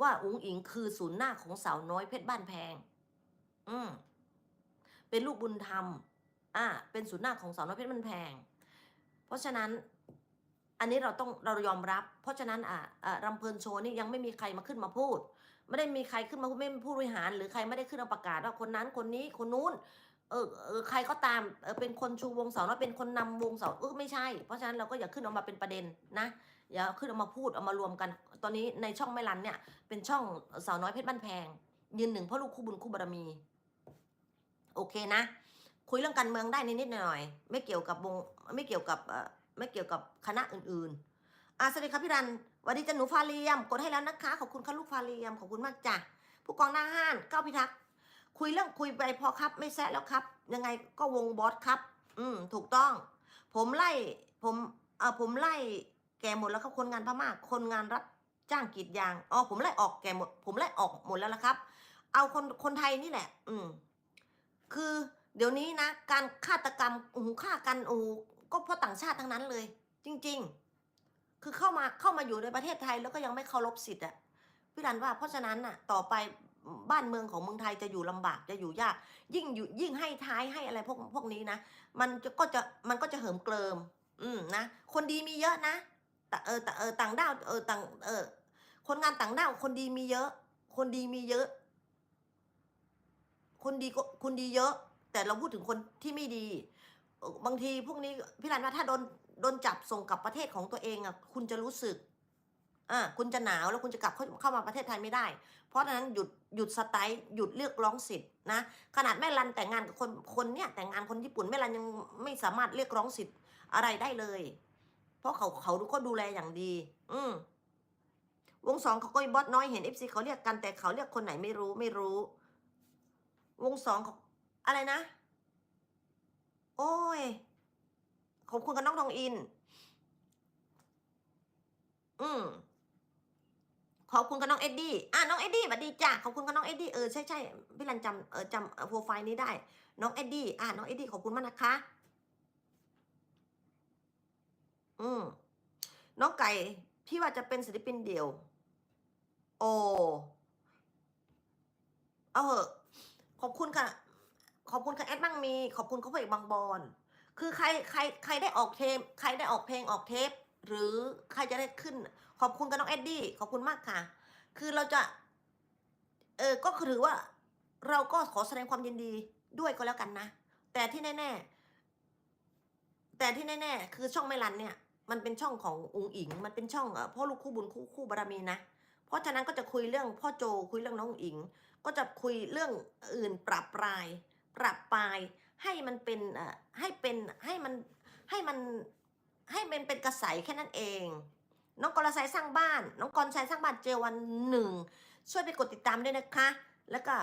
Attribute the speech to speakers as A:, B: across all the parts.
A: ว่าอุ๋งอิงคือศูนย์หน้าของสาวน้อยเพชรบ้านแพง อืมเป็นลูกบุญธรรม อ่า เป็นศูนย์หน้าของสาวน้อยเพชรบ้านแพง เพราะฉะนั้น อันนี้เราต้องเรายอมรับ เพราะฉะนั้นอ่าอ่ารำเพลินโชว์นี่ยังไม่มีใครมาขึ้นมาพูด ไม่ได้มีใครขึ้นมาพูดไม่ผู้บริหาร หรือใครไม่ได้ขึ้นมาประกาศว่าคนนั้นคนนี้คนนู้น เออเออใครก็ตามเออเป็นคนชูวงเสาแล้วเป็นคนนำวงเสาเออไม่ใช่ เพราะฉะนั้นเราก็อย่าขึ้นออกมาเป็นประเด็นนะอย่าขึ้นออกมาพูดเอามารวมกัน ตอนนี้ในช่องแม่รันเนี่ย เป็นช่องสาวน้อยเพชรบ้านแพง ยืนหนึ่งพ่อลูกคู่บุญคู่บารมี โอเคนะ คุยเรื่องการเมืองได้นิดๆหน่อยๆไม่เกี่ยวกับวงไม่เกี่ยวกับเออไม่เกี่ยวกับคณะอื่นๆอะสวัสดีครับพี่รันวัสดีจันหนูฟาเลียม กดให้แล้วนะคะขอบคุณค่ะลูกฟาเลียมขอบคุณมากจ้ะผู้กองหน้าห้านก้าวพิทักษ์ คุยเรื่องคุยไปพอครับ ไม่แซะแล้วครับ ยังไงก็วงบอสครับ อืม ถูกต้อง ผมไล่ ผมเออผมไล่แกหมดแล้วครับคนงานพม่าคนงานรับจ้างกรีดยางอ๋อผมไล่ออกแกหมด ผมไล่ออกหมดแล้วละครับ เอาคนคนไทยนี่แหละ อืม คือเดี๋ยวนี้นะ การฆาตกรรมโอ้โหฆ่ากันโอ้ก็เพราะต่างชาติทั้งนั้นเลย จริง ๆ คือเข้ามาเข้ามาอยู่ในประเทศไทยแล้วก็ยังไม่เคารพสิทธิ์อะพี่รันว่าเพราะฉะนั้นน่ะ ต่อไป บ้านเมืองของเมืองไทยจะอยู่ลำบากจะอยู่ยาก ยิ่งอยู่ยิ่งให้ท้ายให้อะไรพวกพวกนี้นะมันจะก็จะมันก็จะเหิมเกลิม อืมนะคนดีมีเยอะนะแต่เออแต่เออต่างด้าวเออต่างเออ คนงานต่างด้าวคนดีมีเยอะ คนดีมีเยอะ คนดีก็คนดีเยอะ แต่เราพูดถึงคนที่ไม่ดี บางทีพวกนี้พี่รันว่าถ้าโดนโดนจับส่งกลับประเทศของตัวเองอะคุณจะรู้สึก อ่าคุณจะหนาวแล้วคุณจะกลับเข้าเข้ามาประเทศไทยไม่ได้ เพราะฉะนั้นหยุดหยุดสไตล์หยุดเรียกร้องสิทธิ์นะขนาดแม่รันแต่งงานกับคนคนเนี้ยแต่งงานคนญี่ปุ่นแม่รันยังไม่สามารถเรียกร้องสิทธิ์อะไรได้เลย เพราะเขาเขาก็ดูแลอย่างดี อืมวงสองเขาก็มีบอสน้อยเห็นเอฟซีเขาเรียกกันแต่เขาเรียกคนไหนไม่รู้ไม่รู้ วงสองเขาอะไรนะ โอ้ยขอบคุณกับน้องทองอิน อืม ขอบคุณกับน้องเอ็ดดี้อะน้องเอ็ดดี้สวัสดีจ้ะขอบคุณกับน้องเอ็ดดี้เออใช่ใช่พี่รันจำเออจำโปรไฟล์นี้ได้ น้องเอ็ดดี้อะน้องเอ็ดดี้ขอบคุณมากนะคะ อืมน้องไก่ที่ว่าจะเป็นศิลปินเดี่ยว โอ้เอาเหอะขอบคุณค่ะ ขอบคุณค่ะแอดบ้างมี ขอบคุณเขาพระเอบางบอนคือใครใครใครได้ออกเทปใครได้ออกเพลงออกเทป หรือใครจะได้ขึ้น ขอบคุณกับน้องเอ็ดดี้ขอบคุณมากค่ะ คือเราจะ เออก็ถือว่า เราก็ขอแสดงความยินดีด้วยก็แล้วกันนะ แต่ที่แน่ๆแต่ที่แน่ๆคือช่องไม่รันเนี่ย มันเป็นช่องของอุงอิง มันเป็นช่องพ่อลูกคู่บุญคู่คู่บารมีนะเพราะฉะนั้นก็จะคุยเรื่องพ่อโจคุยเรื่องน้องอิง ก็จะคุยเรื่องอื่นปรับปราย ปรับปรายให้มันเป็นเออให้เป็นให้มันให้มัน ให้มันเป็นกระแสแค่นั้นเอง น้องกรชัยสร้างบ้าน น้องกรชัยสร้างบ้านเจวันหนึ่งช่วยไปกดติดตามด้วยนะคะ แล้วก็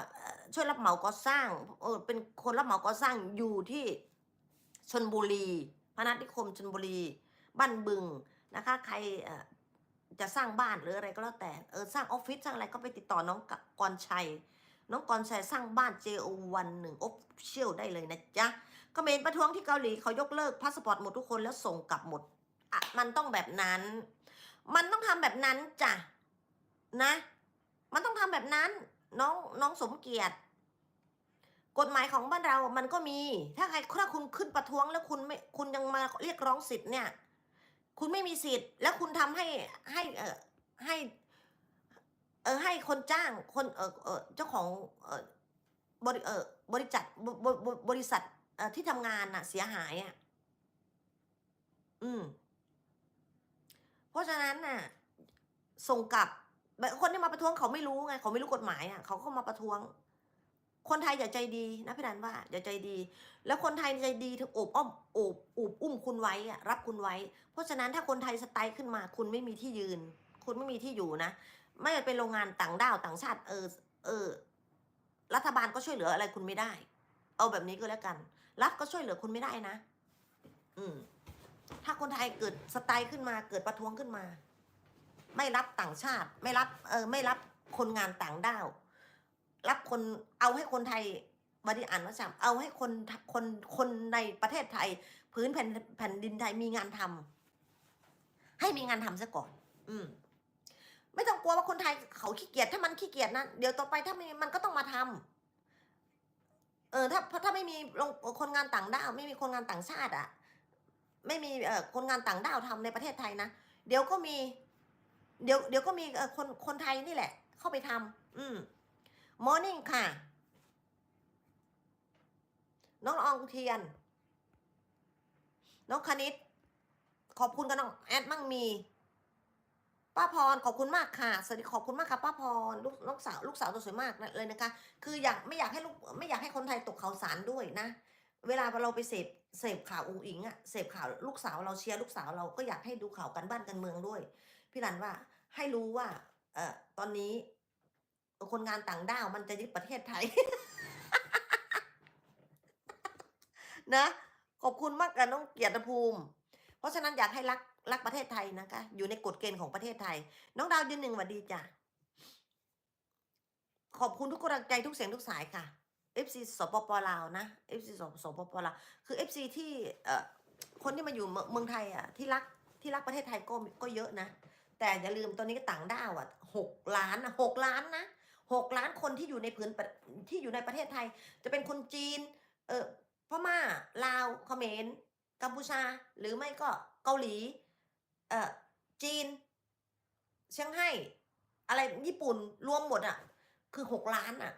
A: ช่วยรับเหมาก่อสร้างเออเป็นคนรับเหมาก่อสร้างอยู่ที่ชนบุรีพนัสนิคมชนบุรี บ้านบึงนะคะ ใครจะสร้างบ้านหรืออะไรก็แล้วแต่เออสร้างออฟฟิศสร้างอะไรก็ไปติดต่อน้องกกรชัย น้องกรชัยสร้างบ้าน JO วันหนึ่งออฟเชียลได้เลยนะจ๊ะเขมรประท้วงที่เกาหลีเขายกเลิกพาสปอร์ตหมดทุกคนแล้วส่งกลับหมดอะมันต้องแบบนั้น มันต้องทำแบบนั้นจ้ะนะ มันต้องทำแบบนั้นน้องน้องสมเกียรติ กฎหมายของบ้านเรามันก็มี ถ้าใครถ้าคุณขึ้นประท้วงแล้วคุณไม่คุณยังมาเรียกร้องสิทธิ์เนี่ย คุณไม่มีสิทธิ์ แล้วคุณทำให้ให้เออให้ เออให้คนจ้างคนเออเออเจ้าของเออบริเออบริจัทบบบบริษัทเออที่ทำงานน่ะ เสียหายอะอืม เพราะฉะนั้นน่ะ ส่งกลับแบบคนที่มาประท้วงเขาไม่รู้ไง เขาไม่รู้กฎหมายอะเขาก็มาประท้วง คนไทยอย่าใจดีนะพี่ดันว่าอย่าใจดี แล้วคนไทยใจดีถึงโอบอ้อมโอบอูบอุ้มคุณไว้อะรับคุณไว้ เพราะฉะนั้นถ้าคนไทยสไตล์ขึ้นมา คุณไม่มีที่ยืน คุณไม่มีที่อยู่นะ ไม่ว่าเป็นโรงงานต่างด้าวต่างชาติเออเออ รัฐบาลก็ช่วยเหลืออะไรคุณไม่ได้ เอาแบบนี้ก็แล้วกัน รัฐก็ช่วยเหลือคุณไม่ได้นะ อืม ถ้าคนไทยเกิดสไตล์ขึ้นมา เกิดประท้วงขึ้นมา ไม่รับต่างชาติ ไม่รับ เออ ไม่รับคนงานต่างด้าว รับคนเอาให้คนไทยบริอ่านว่าจำเอาให้คนคนคนในประเทศไทย พื้นแผ่นแผ่นดินไทยมีงานทำให้มีงานทำซะก่อน อืม ไม่ต้องกลัวว่าคนไทยเขาขี้เกียจถ้ามันขี้เกียจนะเดี๋ยวต่อไปถ้ามีมันก็ต้องมาทำเออถ้าถ้าไม่มีคนงานต่างด้าวไม่มีคนงานต่างชาติอะไม่มีเอ่อคนงานต่างด้าวทำในประเทศไทยนะเดี๋ยวก็มี เดี๋ยวเดี๋ยวก็มีเอ่อคนคนไทยนี่แหละ เข้าไปทำอืมมอร์นิ่งค่ะ น้องอองเทียน น้องคณิต ขอบคุณกับน้องแอดมั่งมี ป้าพรขอบคุณมากค่ะสวัสดีขอบคุณมากค่ะป้าพรลูกลูกสาวลูกสาวตัวสวยมากเลยนะคะ คืออยากไม่อยากให้ลูกไม่อยากให้คนไทยตกข่าวสารด้วยนะ เวลาเราไปเสพเสพข่าวอุงอิงอะเสพข่าวลูกสาวเราเชียร์ลูกสาวเราก็อยากให้ดูข่าวกันบ้านกันเมืองด้วย พี่รันว่าให้รู้ว่า เอ่อตอนนี้ คนงานต่างด้าวมันจะยึดประเทศไทย นะ ขอบคุณมากกับน้องเกียรติภูมิ เพราะฉะนั้นอยากให้รัก รักประเทศไทยนะคะ อยู่ในกฎเกณฑ์ของประเทศไทย น้องดาวยืนหนึ่งหวัดดีจ้ะขอบคุณทุกกำลังใจทุกเสียงทุกสายค่ะ FC สปปลาวนะ FC สสปปลาวคือ FC ที่เอ่อคนที่มาอยู่เมืองไทยอะที่รักที่รักประเทศไทยก็ก็เยอะนะ แต่อย่าลืมตอนนี้ก็ต่างด้าวอะหกล้านนะหกล้านนะหกล้านคนที่อยู่ในพื้นที่อยู่ในประเทศไทย จะเป็นคนจีน เออพม่าลาวเขมรกัมพูชา หรือไม่ก็เกาหลี เออจีนเซี่ยงไฮ้อะไรญี่ปุ่นรวมหมดอะ คือหกล้านอะ